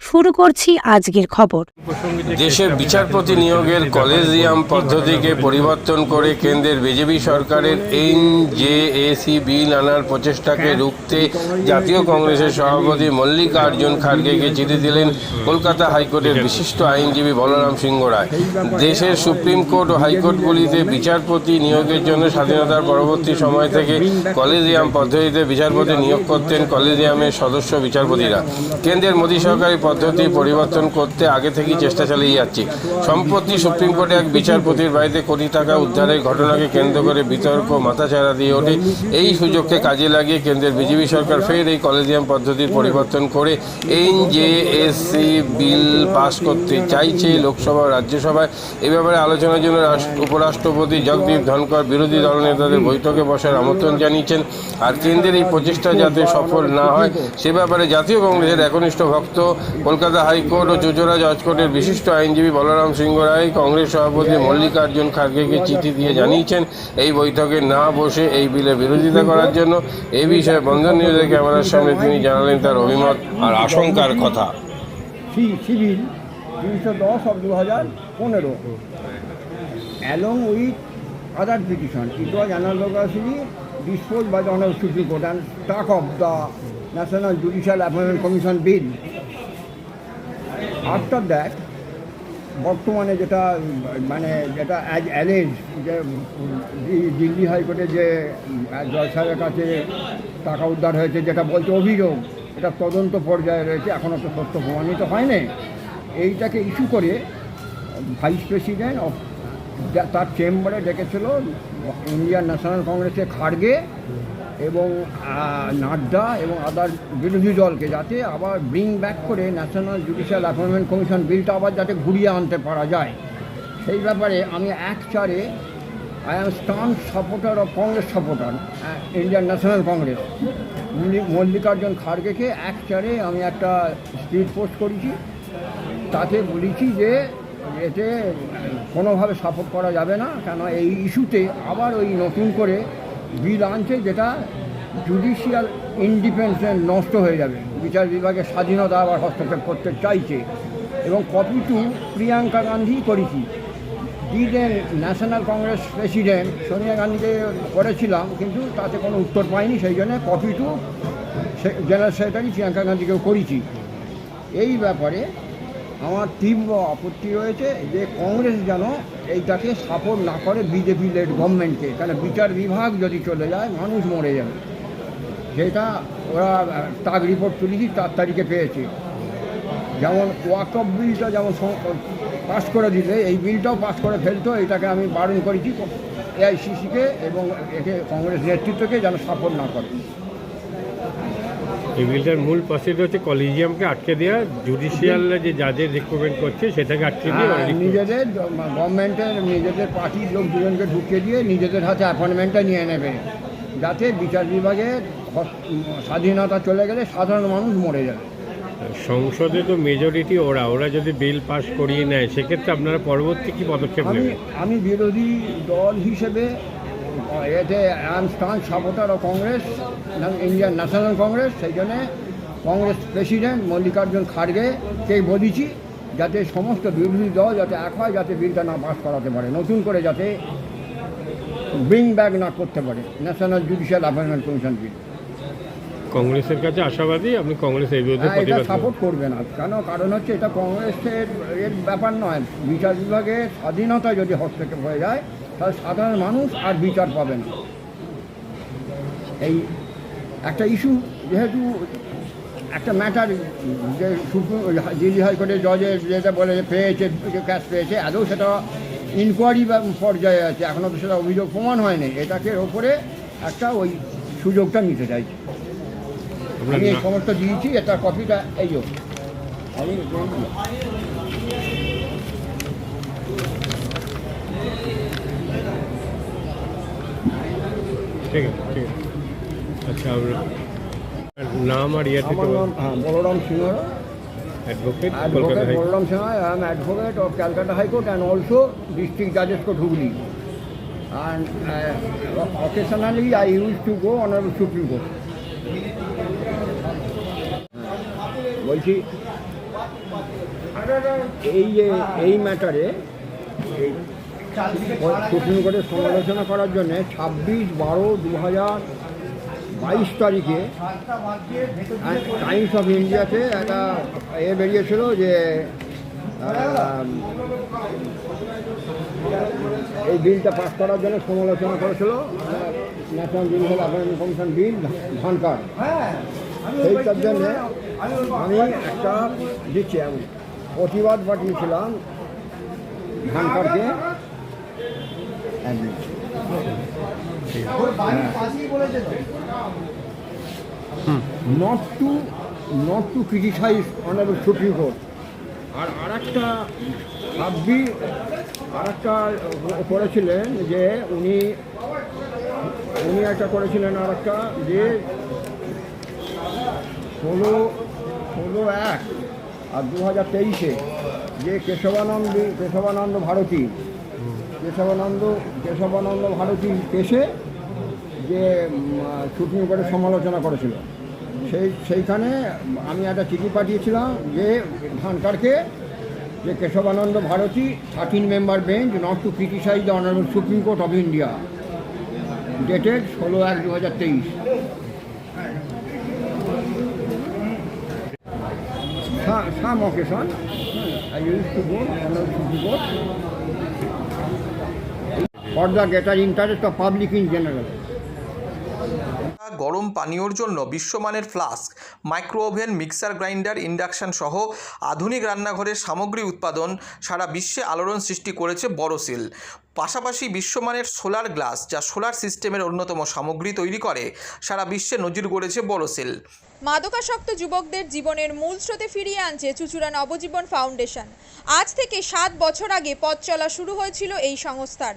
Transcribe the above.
শুরু করছি আজকের খবর। দেশের বিচারপতি নিয়োগের কলেজিয়াম পদ্ধতিকে পরিবর্তন করে কেন্দ্রের বিজেপি সরকারের এনজেএসি বিল আনার প্রচেষ্টাকে রুখতে জাতীয় কংগ্রেসের সভাপতি মল্লিকার্জুন খাড়গেকে চিঠি দিলেন কলকাতা হাইকোর্টের বিশিষ্ট আইনজীবী বলরাম সিংহ রায়। দেশের সুপ্রিম কোর্ট ও হাইকোর্টগুলিতে বিচারপতি নিয়োগের জন্য স্বাধীনতার পরবর্তী সময় থেকে কলেজিয়াম পদ্ধতিতে বিচারপতি নিয়োগ করতেন কলেজিয়ামের সদস্য বিচারপতিরা। কেন্দ্রের মোদী সরকারি পদ্ধতি পরিবর্তন করতে আগে থেকেই চেষ্টা চালিয়ে যাচ্ছে। সম্প্রতি সুপ্রিম কোর্টে এক বিচারপতির বাড়িতে কোটি টাকা উদ্ধারের ঘটনাকে কেন্দ্র করে বিতর্ক, মাথাচাড়া দিয়ে ওঠে। এই সুযোগকে কাজে লাগিয়ে কেন্দ্রের বিজেপি সরকার ফের এই কলেজিয়াম পদ্ধতির পরিবর্তন করে এনজেএসসি বিল পাস করতে চাইছে লোকসভা রাজ্যসভায়। এ ব্যাপারে আলোচনার জন্য উপরাষ্ট্রপতি জগদীপ ধনকর বিরোধী দলনেতাদের বৈঠকে বসার আমন্ত্রণ জানিয়েছেন। আর কেন্দ্রের এই প্রচেষ্টা যাতে সফল না হয়, সে ব্যাপারে জাতীয় কংগ্রেসের একনিষ্ঠ ভক্ত কলকাতা হাইকোর্ট ও চুচুড়া জজ কোর্টের বিশিষ্ট আইনজীবী বলরাম সিংহ রায় কংগ্রেস সভাপতি মল্লিকার্জুন খার্গেকে চিঠি দিয়ে জানিয়েছেন, এই বৈঠকে না বসে এই বিলের বিরোধিতা করার জন্য এই বিষয়ে বন্ধন নিউজের ক্যামেরার সামনে তিনি জানালেন তার অভিমত আর আশঙ্কার কথা। তিনশো দশ অফ দু হাজার পনেরো। Along with other petition. It was analogously dispose by the honour supreme court and struck of the national judicial appointment commission bill. After that বর্তমানে যেটা মানে যেটা অ্যাজ অ্যালেজ যে দিল্লি হাইকোর্টে যে জজ সাহেবের কাছে টাকা উদ্ধার হয়েছে, যেটা বলছে অভিযোগ, এটা তদন্ত পর্যায়ে রয়েছে এখনও তো সত্য প্রমাণিত হয়নি। এইটাকে ইস্যু করে ভাইস প্রেসিডেন্ট অফ তার চেম্বারে ডেকেছিল ইন্ডিয়ান ন্যাশনাল কংগ্রেসের খাড়গে এবং নাড্ডা এবং আদার বিরোধী দলকে যাতে আবার ব্রিং ব্যাক করে ন্যাশনাল জুডিশিয়াল অ্যাপয়েন্টমেন্ট কমিশন বিলটা আবার যাতে ঘুরিয়ে আনতে পারা যায়। সেই ব্যাপারে আমি এক চারে I am staunch supporter of Congress supporter Indian national Congress Mallikarjun খাড়গেকে এক চারে আমি একটা স্পিড পোস্ট করেছি। তাতে বলেছি যে, এতে কোনোভাবে সাপোর্ট করা যাবে না, কেন এই ইস্যুতে আবার ওই নতুন করে বিল আনছে যেটা জুডিশিয়াল ইন্ডিপেন্ডেন্স নষ্ট হয়ে যাবে। বিচার বিভাগের স্বাধীনতা আবার হস্তক্ষেপ করতে চাইছে। এবং কপি টু প্রিয়াঙ্কা গান্ধী করেছি। দিলেন ন্যাশনাল কংগ্রেস প্রেসিডেন্ট সোনিয়া গান্ধীকে করেছিলাম, কিন্তু তাতে কোনো উত্তর পাইনি, সেই জন্য copy to general secretary Priyanka গান্ধীকেও করেছি। এই ব্যাপারে আমার তীব্র আপত্তি রয়েছে যে কংগ্রেস যেন এইটাকে সাপোর্ট না করে বিজেপি লেড গভর্নমেন্টকে কেন বিচার বিভাগ যদি চলে যায়, মানুষ মরে যাবে। সেটা ওরা তাগ রিপোর্ট তুলেছি, চার তারিখে পেয়েছে। যেমন ওয়াকফ বিলটা যেমন পাস করে দিলে, এই বিলটাও পাস করে ফেলতো, এটাকে আমি বারণ করেছি এআইসিসিকে এবং একে কংগ্রেস নেতৃত্বকে যেন সাপোর্ট না করে। এই বিলটার মূল প্রসিড হচ্ছে কলেজিয়ামকে আটকে দেওয়া জুডিশিয়াল যে যাদের রিক্রুটমেন্ট করছে সেটাকে আটকে দিয়ে হ্যাঁ, নিজেদের গভর্নমেন্টের নিজেদের পার্টির লোক দুজনকে ঢুকিয়ে দিয়ে নিজেদের হাতে অ্যাপয়েন্টমেন্টটা নিয়ে নেবে। যাতে বিচার বিভাগের হস- স্বাধীনতা চলে গেলে সাধারণ মানুষ মরে যাবে। সংসদে তো মেজরিটি ওরা ওরা যদি বিল পাস করিয়ে নেয় সেক্ষেত্রে আপনারা পরবর্তী কি পদক্ষেপ নেবেন? আমি বিরোধী দল হিসেবে এতে আম স্টান সাপোর্টার ও কংগ্রেস ইন্ডিয়ান ন্যাশনাল কংগ্রেস সেই জন্যে কংগ্রেস প্রেসিডেন্ট মল্লিকার্জুন খাড়গেকে বলেছি যাতে সমস্ত বিরোধী দল যাতে এক হয় যাতে বিলটা না পাস করাতে পারে নতুন করে যাতে ব্রিং ব্যাক না করতে পারে national judicial appointment commission bill কংগ্রেসের কাছে আশাবাদী? আপনি কংগ্রেস এই বিরুদ্ধে এটা করবেন। সাপোর্ট করবে না কেন? কারণ হচ্ছে এটা কংগ্রেসের এর ব্যাপার নয়। বিচার বিভাগের স্বাধীনতা যদি হস্তক্ষেপ হয়ে যায় তাহলে সাধারণ মানুষ আর বিচার পাবে না। এই একটা ইস্যু যেহেতু একটা ম্যাটার যে দিল্লি হাইকোর্টের জজে যেটা বলে যে পেয়েছে ক্যাশ পেয়েছে, আদৌ সেটা ইনকোয়ারি পর্যায়ে আছে। এখনও তো সেটা অভিযোগ প্রমাণ হয়নি। এটাকে ওপরে একটা ওই সুযোগটা নিতে চাইছি। আমি এই সমস্ত দিয়েছি, এটা কপিটা এই আমি ঠিক আছে ঠিক আছে। আচ্ছা আপনার নাম আর ইয়ে আমার নাম হ্যাঁ Balaram Singh advocate Kolkata advocate Balaram Singh I am advocate of Calcutta high court and also district জাজেস court Hooghly uh, occasionally I used to go honorable Supreme Court. বলছি এই যে এই ম্যাটারে সুপ্রিম সমালোচনা করার জন্য ছাব্বিশ বারো দু হাজার বাইশ তারিখে টাইমস অফ ইন্ডিয়াতে একটা এ বেরিয়েছিল যে এই বিলটা পাস করার জন্য সমালোচনা করেছিল national judicial appointment commission bill Dhankhar সেইটার জন্য আমি একটা দিচ্ছি, আমি প্রতিবাদ পাঠিয়েছিলাম ধানকারকে একদিন। Not to not to criticise honourable supreme court আর আরেকটা ছাব্বিশ আরেকটা করেছিলেন যে উনি উনি একটা করেছিলেন আর একটা যে ষোলো ষোলো এক আর দু হাজার তেইশে যে কেশবানন্দ কেশবানন্দ ভারতী কেশবানন্দ কেশবানন্দ ভারতী কেসে যে সুপ্রিম কোর্টের সমালোচনা করেছিল। সেই সেইখানে আমি একটা চিঠি পাঠিয়েছিলাম যে ধানকারকে যে Keshavananda Bharati thirteen member bench not to criticise the honourable supreme court of India dated ষোলো এক দু হাজার তেইশ। Some occasion, I used to go Honorable Supreme For the greater interest of public in general. গরম পানীয়র জন্য বিশ্বমানের flask micro oven mixer grinder induction সহ আধুনিক রান্নাঘরের সামগ্রী উৎপাদন সারা বিশ্বে আলোড়ন সৃষ্টি করেছে বড়সিল পাশাপাশি বিশ্বমানের সোলার গ্লাস যা সোলার সিস্টেমের অন্যতম সামগ্রী তৈরি করে সারা বিশ্বে নজির গড়েছে বড়সিল মাদকাসক্ত যুবকদের জীবনের মূল স্রোতে ফিরিয়ে আনছে চুচুড়া নবজীবন ফাউন্ডেশন। আজ থেকে সাত বছর আগে পথ চলা শুরু হয়েছিল এই সংস্থার।